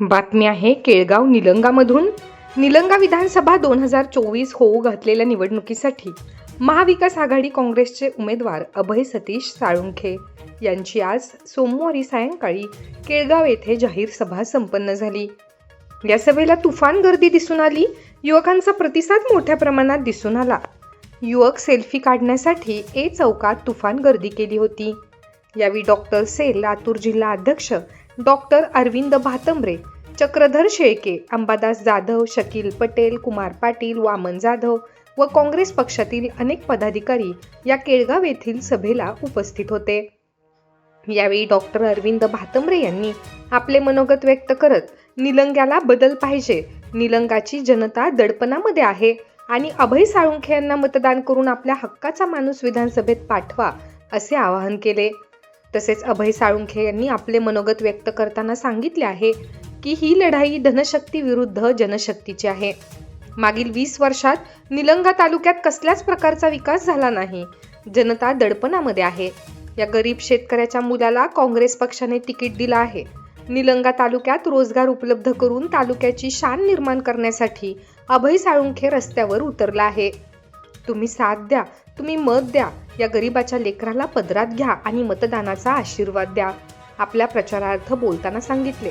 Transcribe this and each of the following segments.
बातमी आहे केळगाव निलंगामधून. निलंगा विधानसभा दोन हजार चोवीस होऊ घातलेल्या निवडणुकीसाठी महाविकास आघाडी काँग्रेसचे उमेदवार अभय सतीश साळुंखे यांची आज सोमवारी सायंकाळी केळगाव येथे जाहीर सभा संपन्न झाली. या सभेला तुफान गर्दी दिसून आली युवकांचा प्रतिसाद मोठ्या प्रमाणात दिसून आला. युवक सेल्फी काढण्यासाठी ए चौकात तुफान गर्दी केली होती. यावेळी डॉक्टर सेल लातूर जिल्हा अध्यक्ष डॉक्टर अरविंद भातंबरे चक्रधर शेळके अंबादास जाधव शकील पटेल कुमार पाटील वामन जाधव व काँग्रेस पक्षातील अनेक पदाधिकारी या केळगाव येथील सभेला उपस्थित होते. यावेळी डॉक्टर अरविंद भातंबरे यांनी आपले मनोगत व्यक्त करत निलंग्याला बदल पाहिजे निलंगाची जनता दडपणामध्ये आहे आणि अभय साळुंखे यांना मतदान करून आपल्या हक्काचा माणूस विधानसभेत पाठवा असे आवाहन केले. तसेच अभय साळुंखे यांनी आपले मनोगत व्यक्त करताना सांगितले आहे की ही लढाई धनशक्ती विरुद्ध जनशक्तीची आहे. मागील वीस वर्षात निलंगा तालुक्यात कसल्याच प्रकारचा विकास झाला नाही. जनता दडपणामध्ये आहे. या गरीब शेतकऱ्याच्या मुलाला काँग्रेस पक्षाने तिकीट दिलं आहे. निलंगा तालुक्यात रोजगार उपलब्ध करून तालुक्याची शान निर्माण करण्यासाठी अभय साळुंखे रस्त्यावर उतरला आहे. तुम्ही साथ द्या. तुम्ही मत द्या. या गरिबाच्या लेकराला पदरात घ्या आणि मतदानाचा आशीर्वाद द्या. आपल्या प्रचारार्थ बोलताना सांगितले.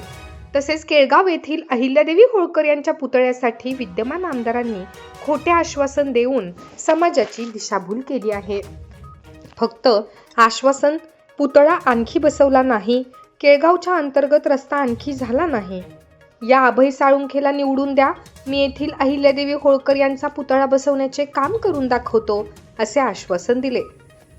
तसेच केळगाव येथील अहिल्यादेवी होळकर यांच्या पुतळ्यासाठी विद्यमान आमदारांनी खोटे आश्वासन देऊन समाजाची दिशाभूल केली आहे. फक्त आश्वासन पुतळा आणखी बसवला नाही केळगावच्या अंतर्गत रस्ता आणखी झाला नाही. या अभय साळुंखेला निवडून द्या. मी येथील अहिल्यादेवी होळकर यांचा पुतळा बसवण्याचे काम करून दाखवतो. असे आश्वासन दिले.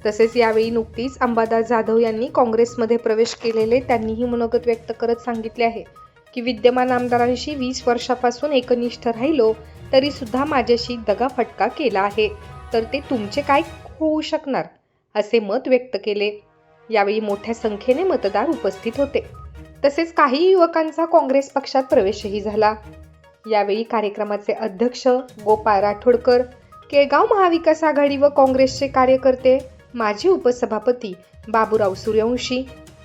तसेच यावेळी नुकतीच अंबादास जाधव यांनी काँग्रेसमध्ये प्रवेश केलेले त्यांनीही मनोगत व्यक्त करत सांगितले आहे की विद्यमान आमदारांशी वीस वर्षापासून एकनिष्ठ राहिलो तरी सुद्धा माझ्याशी दगाफटका केला आहे. तर ते तुमचे काय होऊ शकणार? असे मत व्यक्त केले. यावेळी मोठ्या संख्येने मतदार उपस्थित होते. तसेच काही युवकांचा काँग्रेस पक्षात प्रवेशही झाला. यावेळी कार्यक्रमाचे अध्यक्ष गोपाळ राठोडकर केळगाव महाविकास आघाडी व काँग्रेसचे कार्यकर्ते माजी उपसभापती बाबूराव सूर्यवंशी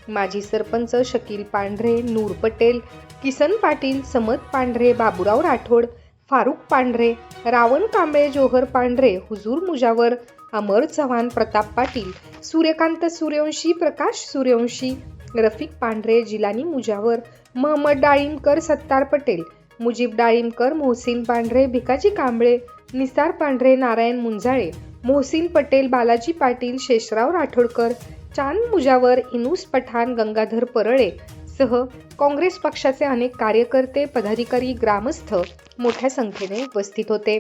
माजी सरपंच शकील पांढरे नूर पटेल किसन पाटील समत पांढरे बाबूराव राठोड फारुख पांढरे रावण कांबळे जोहर पांढरे हुजूर मुजावर अमर चव्हाण प्रताप पाटील सूर्यकांत सूर्यवंशी प्रकाश सूर्यवंशी रफिक पांढरे जिलानी मुजावर महम्मद डाळिंबकर सत्तार पटेल मुजीब डाळिंबकर मोहसिन पांढरे भिकाजी कांबळे निसार पांढरे नारायण मुंजाळे मोहसिन पटेल बालाजी पाटील शेषराव राठोडकर चांद मुजावर इनूस पठाण गंगाधर परळे सह काँग्रेस पक्षाचे अनेक कार्यकर्ते पदाधिकारी ग्रामस्थ मोठ्या संख्येने उपस्थित होते.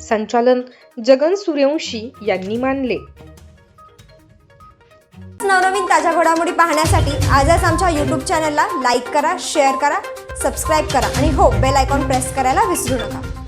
संचालन जगन सूर्यवंशी यांनी मानले. नवनवीन ताज्या घडामोडी पाहण्यासाठी आजच आमच्या यूट्यूब चॅनलला लाईक करा शेअर करा सबस्क्राईब करा आणि हो बेल आयकॉन प्रेस करायला विसरू नका.